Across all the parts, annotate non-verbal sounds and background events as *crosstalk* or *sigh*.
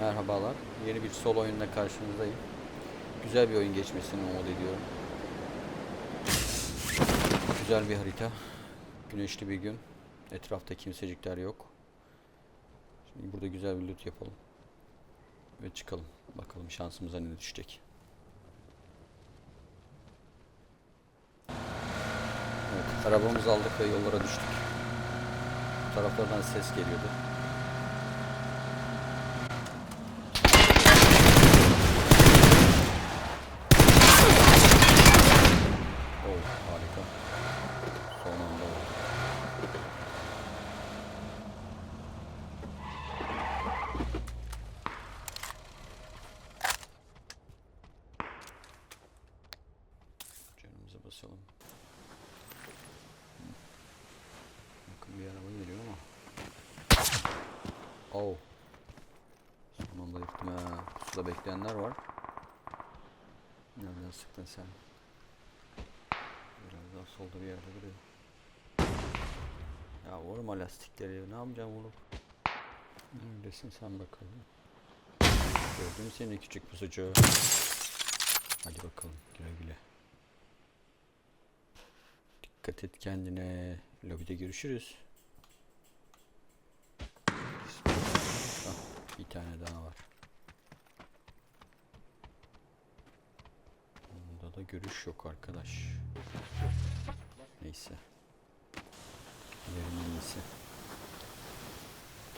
Merhabalar. Yeni bir solo oyunla karşınızdayım. Güzel bir oyun geçmesini umut ediyorum. Güzel bir harita. Güneşli bir gün. Etrafta kimsecikler yok. Şimdi burada güzel bir loot yapalım. Ve çıkalım. Bakalım şansımıza ne düşecek. Evet, arabamızı aldık ve yollara düştük. Bu taraflardan ses geliyordu. Oh harika. Son anda oldu. Canımıza basalım. Bakın bir araba geliyor ama. Oh. Son anda yırttım ha. Suda bekleyenler var. Nereden sıktın sen? Biraz daha solda bir yerde duruyor. Ya vurma lastikleri. Ne yapacağım vurup? Neredesin sen bakalım. Gördüm seni küçük pusucu. Hadi bakalım güle güle. Dikkat et kendine. Lobide görüşürüz. Ah, bir tane daha var. Bunda da görüş yok arkadaş. Neyse. En iyisi.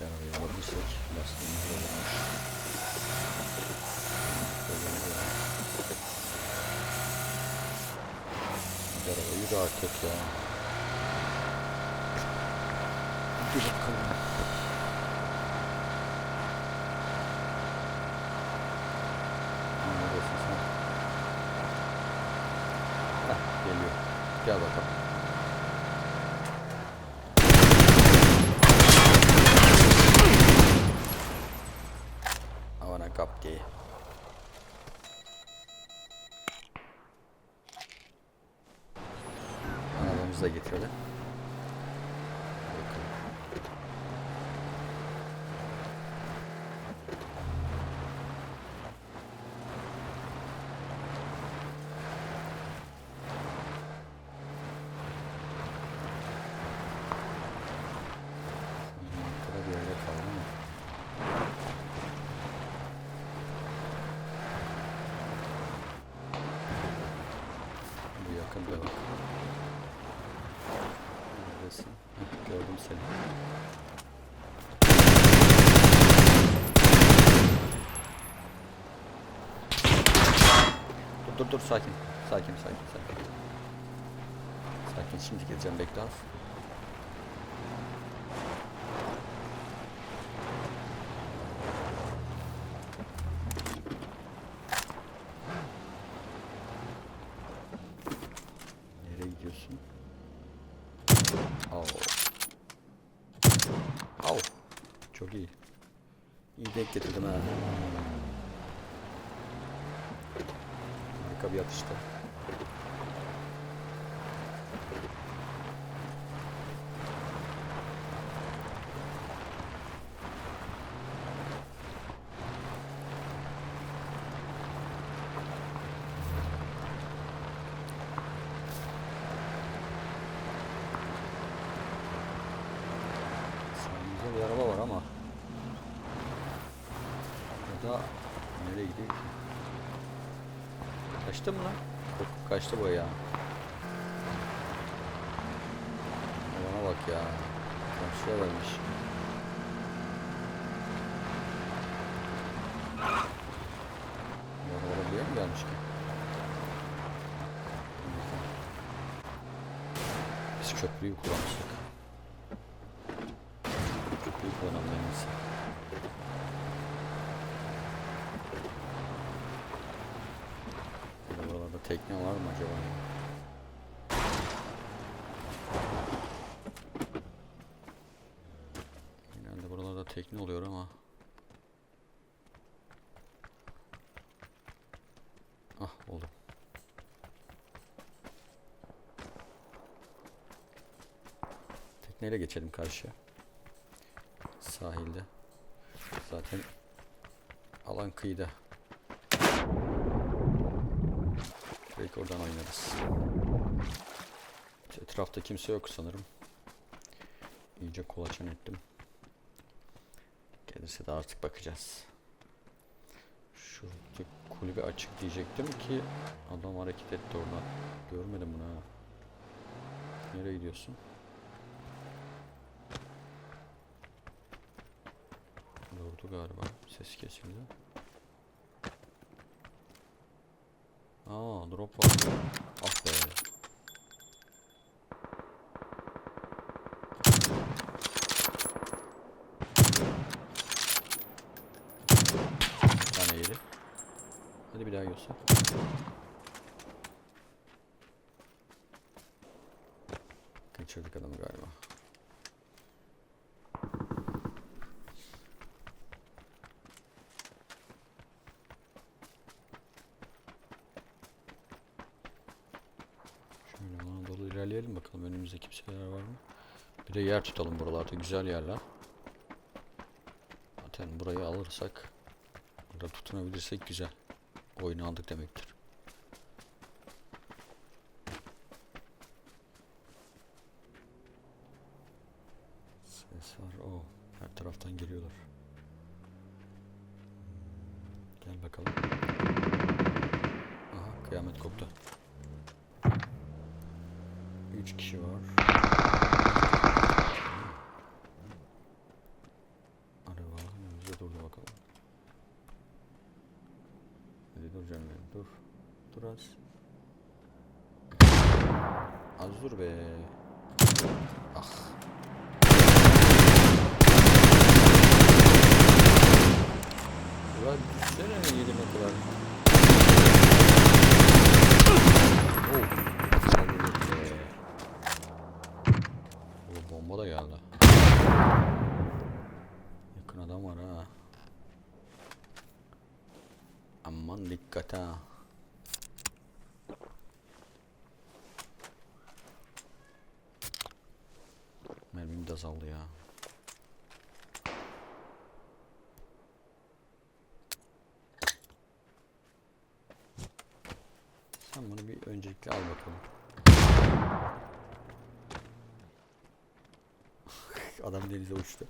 Arabayı alabilirsek Bir araba yürü artık ya. Hadi bakalım. Neredesin sen? Heh, geliyor. Gel bakalım. Havana kaptı. Arabamızı da getirelim. Bakalım. Hmm, Arkada bir yerde kaldı ama. Bir yakında bak. Neredesin? Heh, gördüm seni. Dur dur dur sakin. Sakin sakin sakin. Sakin şimdi geleceğim bekle az. Nereye gidiyorsun? Au. Au. Çok iyi. İyi denk getirdim ha. Harika bir atıştı. Sağımızda bir araba var ama. Ya da nereye gidiyor ki? Kaçtı mı lan? Yok, kaçtı bu ya. Bana bak ya. Karşıya vermiş. Araba buraya mı gelmiş ki? Biz köprüyü kullanmıştık. Köprüyü kullanalım en iyisi. Buralarda tekne var mı acaba? Genelde buralarda tekne oluyor ama. Ah oldu. Tekneyle geçelim karşıya. Sahilde. Zaten Alan kıyıda. Belki oradan oynarız. Etrafta kimse yok sanırım. İyice kolaçan ettim. Gelirse de artık bakacağız. Şuradaki kulübe açık diyecektim ki adam hareket etti orada. Görmedim bunu ha. Nereye gidiyorsun? Durdu galiba. Ses kesildi. Aa drop var. Ah be. Bir tane yedi. Hadi bir daha göster. Kaçırdık adamı galiba. Bakalım önümüzde kimseler var mı? Bir de yer tutalım buralarda güzel yerler. Zaten burayı alırsak burada tutunabilirsek güzel. Oyunu aldık demektir. Ses var. O her taraftan geliyorlar. Hmm, Gel bakalım. Aha kıyamet koptu. Üç kişi var. Araba önümüzde durdu bakalım. Hadi dur canım benim dur. Dur az. Az dur be. Ah. Ulan düşsene yedime kadar. Oh. Bomba da geldi. Yakın adam var ha. Aman dikkat ha. Mermim de azaldı ya. Sen bunu bir öncelikle al bakalım. *laughs* Adam denize uçtu.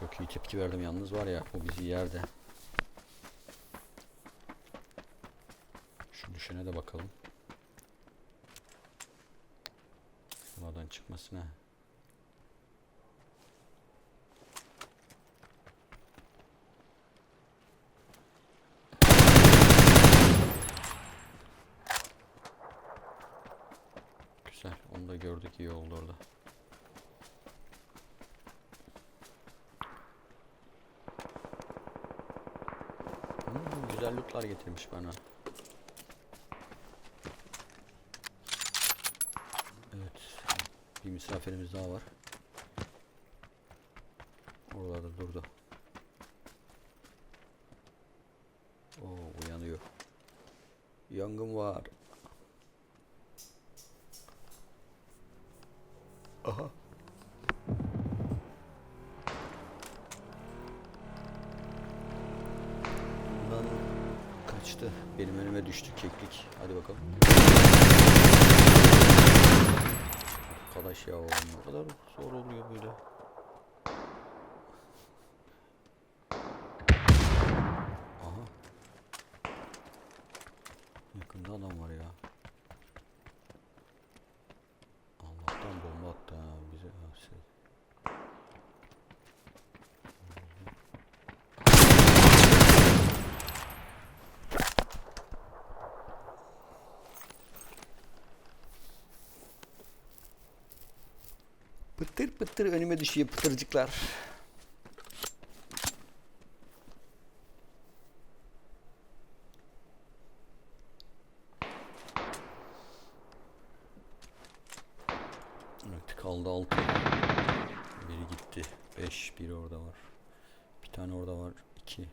Çok iyi tepki verdim yalnız var ya o bizi yerde. Şu düşene de bakalım. Buradan çıkmasına. Güzel. Onu da gördük iyi oldu orada. Hmm, güzel lootlar getirmiş bana. Evet. Bir misafirimiz daha var. Oralarda durdu. Oo uyanıyor. Yangın var. Aha. Bundan kaçtı. Benim önüme düştü keklik. Hadi bakalım. Arkadaş ya ne kadar zor oluyor böyle. Aha. Yakında adam var ya. Allah'tan bomba attı ha bize. Ha, şey. Pıtır pıtır önüme düşüyor pıtırcıklar. Evet kaldı altı. Biri gitti. Beş. Biri orada var. Bir tane orada var. iki.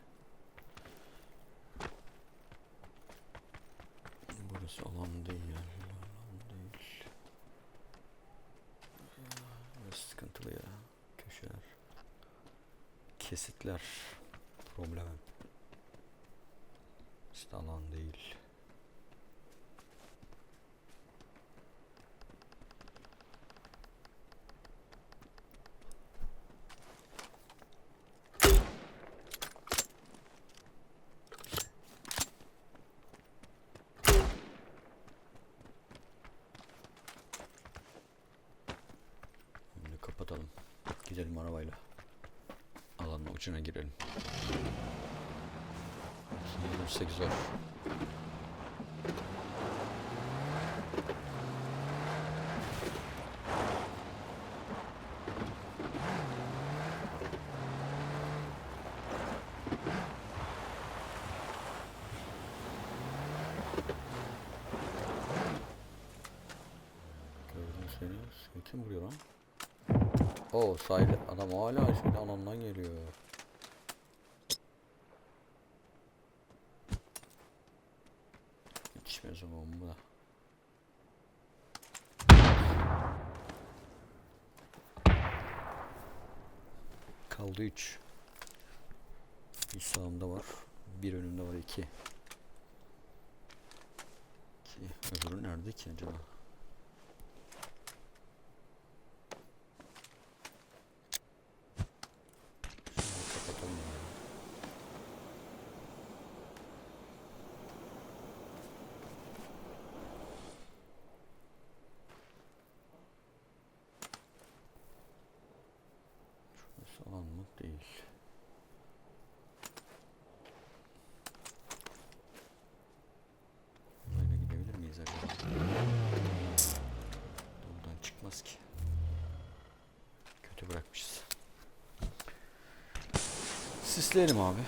Burası alan değil. Alan Kesitler. Problem. İşte alan değil. Şimdi kapatalım. Gidelim arabayla. Ucuna girelim. 28 zor. Gördüm seni. Seni kim vuruyor lan? Oo sahilde adam hala şimdi alandan geliyor. Yetişmez o bomba. Kaldı 3. Bir sağımda var. Bir önümde var 2. 2. Öbürü nerede ki acaba? Şunu kapatalım ya. Şurası alan mı? Değil. Burayla gidebilir miyiz acaba? Buradan çıkmaz ki. Kötü bırakmışız. Sisleyelim abi.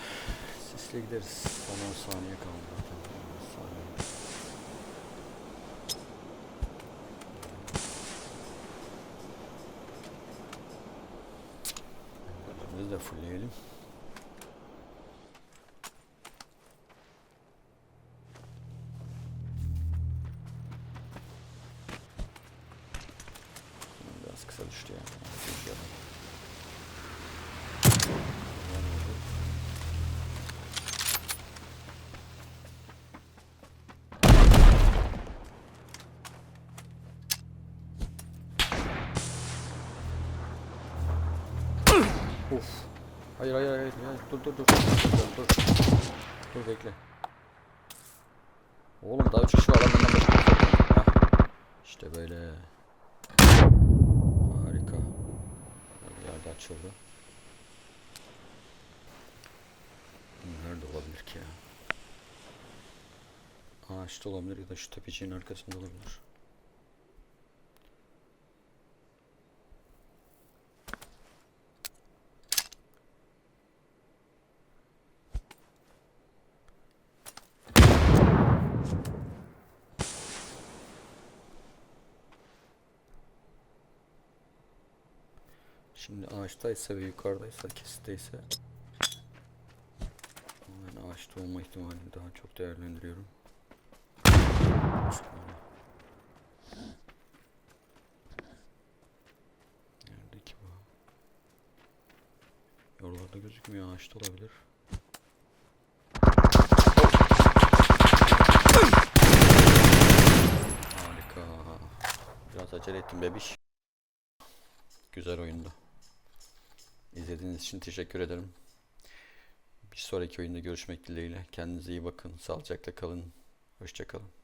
Sisle gideriz. Son 10 saniye kaldı zaten. 10 saniye. Biz Hayır hayır hayır. hayır. Dur dur dur. Dur dur. Dur, bekle. Oğlum daha üç kişi var lan bundan başka. İşte böyle. Harika. Bir yerde açıldı. Nerede olabilir ki ya? Ağaçta olabilir ya da şu tepeciğin arkasında olabilir. Şimdi ağaçtaysa ve yukarıdaysa kesitteyse ben ağaçta olma ihtimalini daha çok değerlendiriyorum. Nerede ki bu? Yollarda gözükmüyor ağaçta olabilir. Harika. Biraz acele ettim bebiş. Güzel oyundu. İzlediğiniz için teşekkür ederim. Bir sonraki oyunda görüşmek dileğiyle. Kendinize iyi bakın. Sağlıcakla kalın. Hoşçakalın.